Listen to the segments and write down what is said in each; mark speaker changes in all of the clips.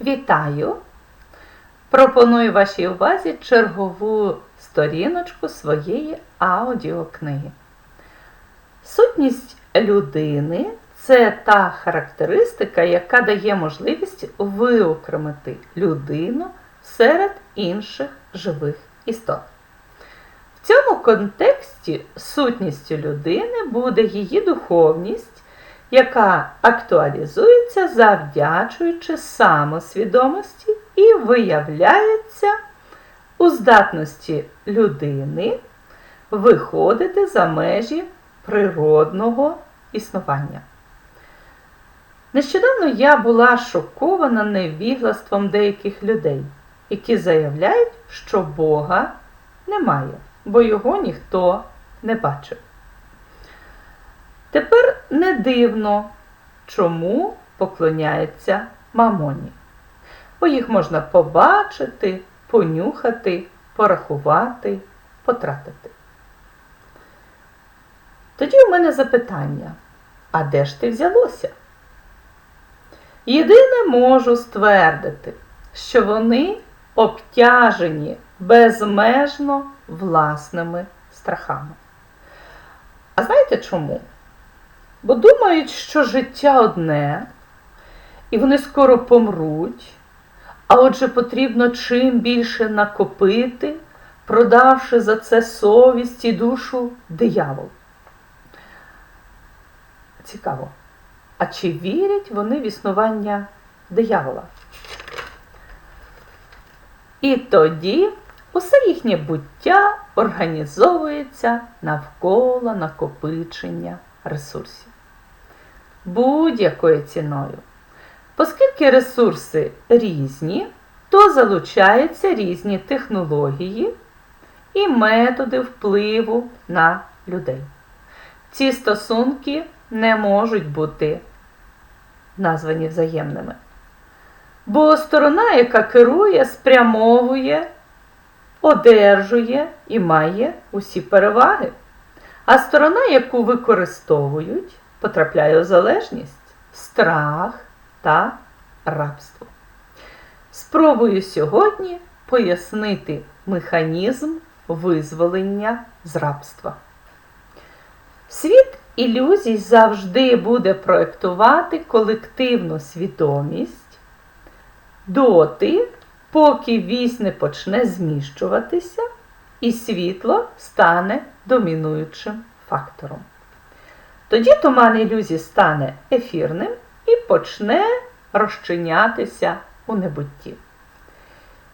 Speaker 1: Вітаю! Пропоную вашій увазі чергову сторіночку своєї аудіокниги. Сутність людини це та характеристика, яка дає можливість виокремити людину серед інших живих істот. В цьому контексті сутністю людини буде її духовність яка актуалізується завдячуючи самосвідомості і виявляється у здатності людини виходити за межі природного існування. Нещодавно я була шокована невіглаством деяких людей, які заявляють, що Бога немає, бо його ніхто не бачив. Тепер не дивно, чому поклоняється мамоні. Бо їх можна побачити, понюхати, порахувати, потратити. Тоді у мене запитання, а де ж ти взялося? Єдине можу ствердити, що вони обтяжені безмежно власними страхами. А знаєте чому? Бо думають, що життя одне, і вони скоро помруть, а отже потрібно чим більше накопити, продавши за це совість і душу диявол. Цікаво. А чи вірять вони в існування диявола? І тоді усе їхнє буття організовується навколо накопичення ресурсів будь-якою ціною. Оскільки ресурси різні, то залучаються різні технології і методи впливу на людей. Ці стосунки не можуть бути названі взаємними. Бо сторона, яка керує, спрямовує, одержує і має усі переваги. А сторона, яку використовують, потрапляє у залежність, страх та рабство. Спробую сьогодні пояснити механізм визволення з рабства. Світ ілюзій завжди буде проєктувати колективну свідомість доти, поки вісь не почне зміщуватися, і світло стане домінуючим фактором. Тоді туман ілюзій стане ефірним і почне розчинятися у небутті.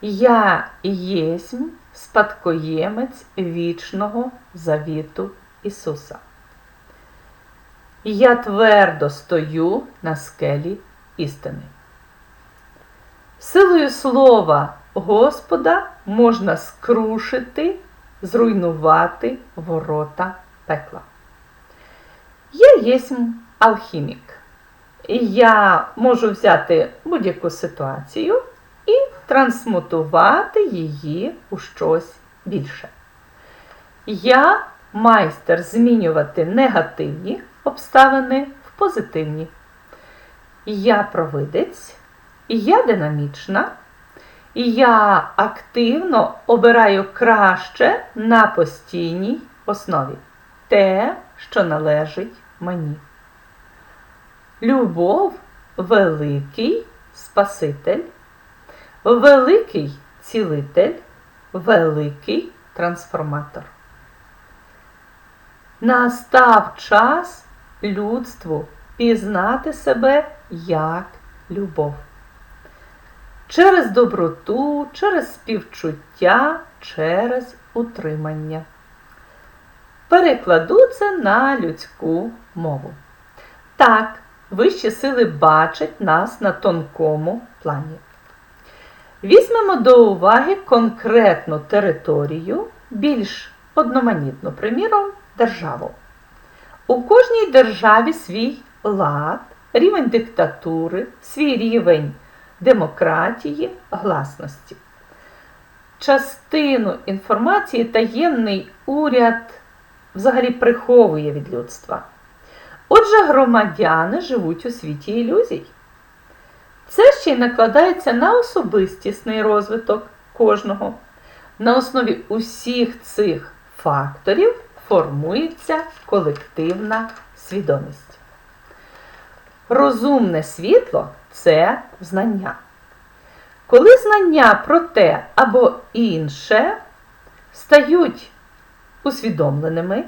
Speaker 1: Я єсмь спадкоємець вічного завіту Ісуса. Я твердо стою на скелі істини. Силою слова Господа можна скрушити, зруйнувати ворота пекла. Я єсмь алхімік. Я можу взяти будь-яку ситуацію і трансмутувати її у щось більше. Я майстер змінювати негативні обставини в позитивні. Я провидець, я динамічна, я активно обираю краще на постійній основі те, що належить мені. Любов великий Спаситель, великий цілитель, великий трансформатор. Настав час людству пізнати себе як любов. Через доброту, через співчуття, через утримання. Перекладу це на людську мову. Так, вищі сили бачать нас на тонкому плані. Візьмемо до уваги конкретну територію, більш одноманітну, приміром, державу. У кожній державі свій лад, рівень диктатури, свій рівень демократії, гласності. Частину інформації таємний уряд взагалі приховує від людства. Отже, громадяни живуть у світі ілюзій. Це ще й накладається на особистісний розвиток кожного. На основі усіх цих факторів формується колективна свідомість. Розумне світло це знання. Коли знання про те або інше стають усвідомленими,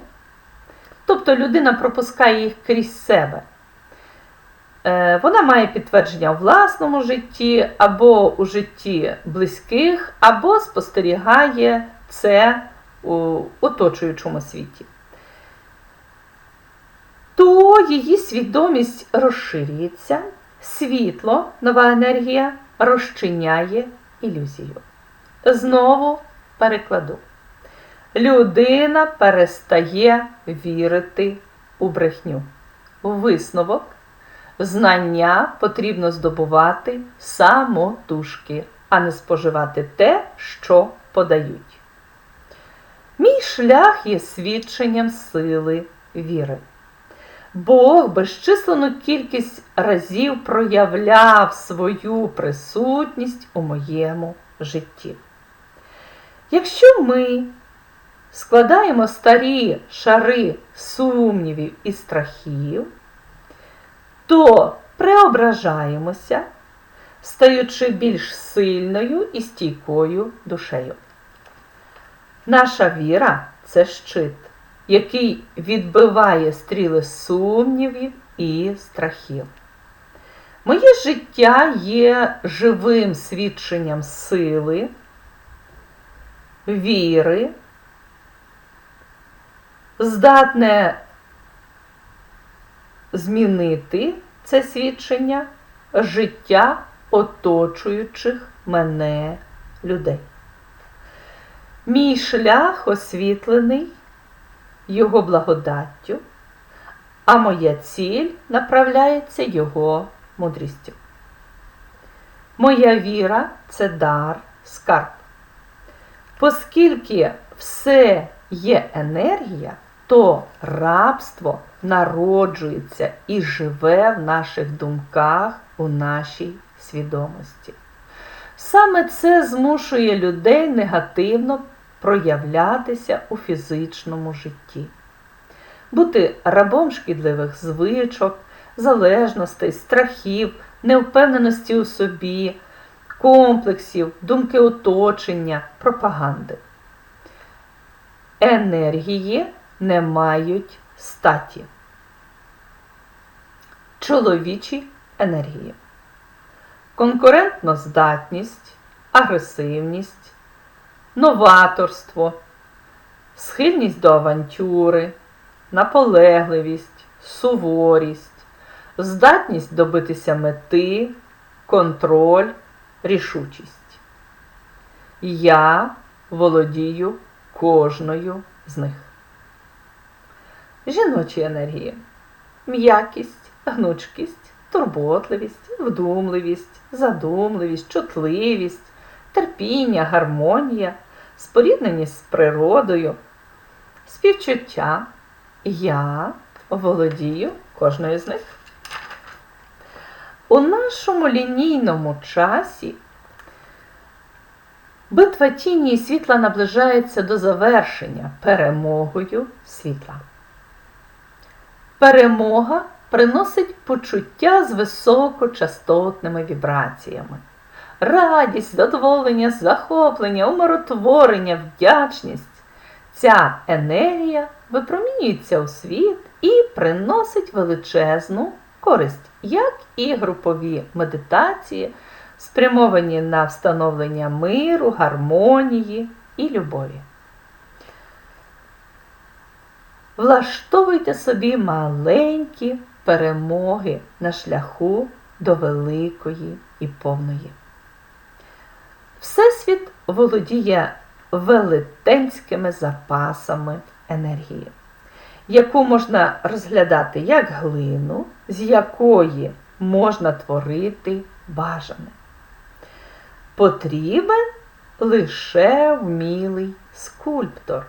Speaker 1: тобто людина пропускає їх крізь себе, е, вона має підтвердження у власному житті, або у житті близьких, або спостерігає це у оточуючому світі, то її свідомість розширюється, світло, нова енергія розчиняє ілюзію. Знову перекладу. Людина перестає вірити у брехню. Висновок. Знання потрібно здобувати самотужки, а не споживати те, що подають. Мій шлях є свідченням сили віри. Бог безчисленну кількість разів проявляв свою присутність у моєму житті. Якщо ми складаємо старі шари сумнівів і страхів, то преображаємося, стаючи більш сильною і стійкою душею. Наша віра це щит, який відбиває стріли сумнівів і страхів. Моє життя є живим свідченням сили, віри, здатне змінити це свідчення життя оточуючих мене людей. Мій шлях освітлений Його благодаттю, а моя ціль направляється Його мудрістю. Моя віра це дар, скарб. Оскільки все є енергія, то рабство народжується і живе в наших думках, у нашій свідомості. Саме це змушує людей негативно проявлятися у фізичному житті, бути рабом шкідливих звичок, залежностей, страхів, невпевненості у собі, комплексів, думки оточення, пропаганди. Енергії не мають статі. Чоловічі енергії. Конкурентна здатність, агресивність, новаторство, схильність до авантюри, наполегливість, суворість, здатність добитися мети, контроль, рішучість. Я володію кожною з них. Жіночі енергії. М'якість, гнучкість, турботливість, вдумливість, задумливість, чутливість, терпіння, гармонія, спорідненість з природою, співчуття. Я володію кожною з них. У нашому лінійному часі битва тіні і світла наближається до завершення перемогою світла. Перемога приносить почуття з високочастотними вібраціями. Радість, задоволення, захоплення, умиротворення, вдячність. Ця енергія випромінюється у світ і приносить величезну користь, як і групові медитації, спрямовані на встановлення миру, гармонії і любові. Влаштовуйте собі маленькі перемоги на шляху до великої і повної. Всесвіт володіє велетенськими запасами енергії, яку можна розглядати як глину, з якої можна творити бажане. Потрібен лише вмілий скульптор,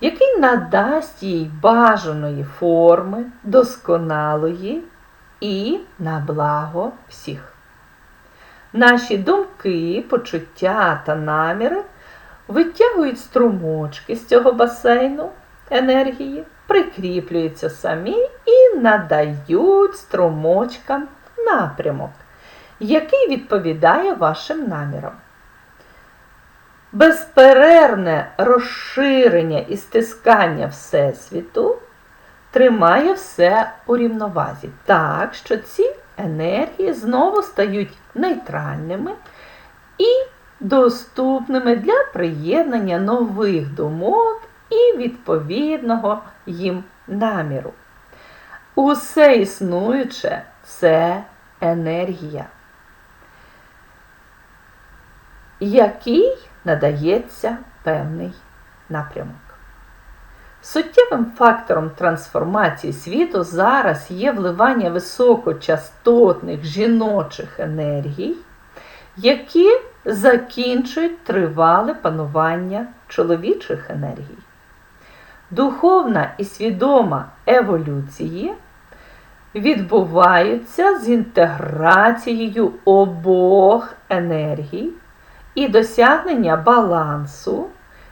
Speaker 1: який надасть їй бажаної форми, досконалої і на благо всіх. Наші думки, почуття та наміри витягують струмочки з цього басейну енергії, прикріплюються самі і надають струмочкам напрямок, який відповідає вашим намірам. Безперервне розширення і стискання Всесвіту тримає все у рівновазі, так що ці енергії знову стають нейтральними і доступними для приєднання нових думок і відповідного їм наміру. Усе існуюче це енергія, який надається певний напрямок. Суттєвим фактором трансформації світу зараз є вливання високочастотних жіночих енергій, які закінчують тривале панування чоловічих енергій. Духовна і свідома еволюції відбуваються з інтеграцією обох енергій і досягнення балансу,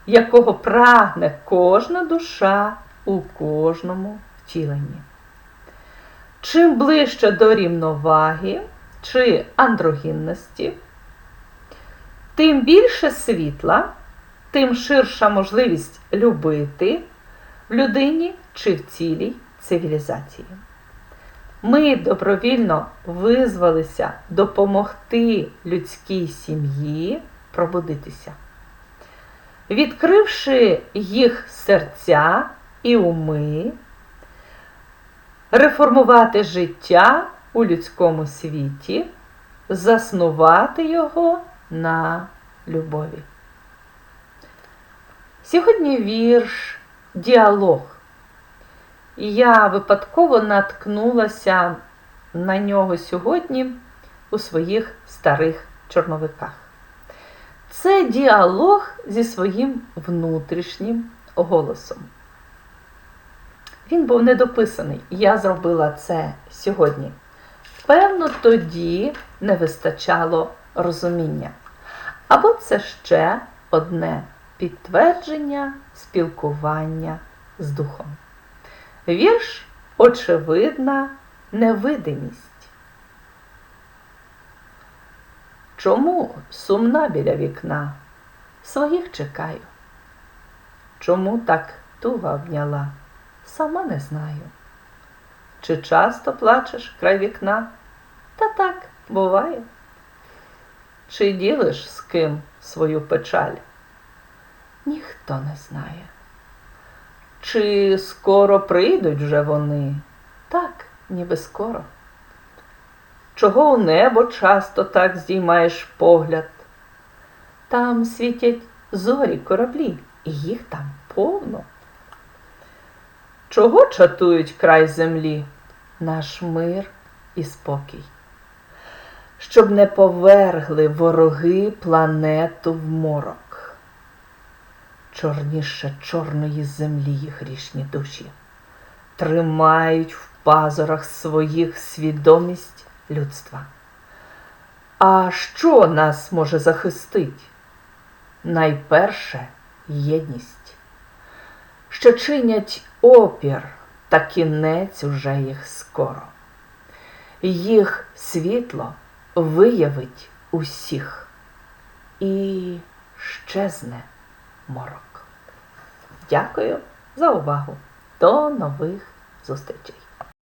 Speaker 1: якого прагне кожна душа у кожному втіленні. Чим ближче до рівноваги чи андрогінності, тим більше світла, тим ширша можливість любити в людині чи в цілій цивілізації. Ми добровільно визвалися допомогти людській сім'ї пробудитися, відкривши їх серця і уми, реформувати життя у людському світі, заснувати його на любові. Сьогодні вірш діалог. Я випадково наткнулася на нього сьогодні у своїх старих чорновиках. Це діалог зі своїм внутрішнім голосом. Він був недописаний, я зробила це сьогодні. Певно, тоді не вистачало розуміння. Або це ще одне підтвердження спілкування з духом. Вірш очевидна невидимість. Чому сумна біля вікна? Своїх чекаю. Чому так туга обняла? Сама не знаю. Чи часто плачеш край вікна? Та так буває. Чи ділиш з ким свою печаль? Ніхто не знає. Чи скоро прийдуть вже вони? Так, ніби скоро. Чого у небо часто так здіймаєш погляд? Там світять зорі кораблі, і їх там повно. Чого чатують край землі? Наш мир і спокій, щоб не повергли вороги планету в морок. Чорніше чорної землі їх грішні душі, тримають в пазурах своїх свідомість людства. А що нас може захистить? Найперше єдність, що чинять опір та кінець уже їх скоро. Їх світло виявить усіх і щезне морок. Дякую за увагу. До нових зустрічей!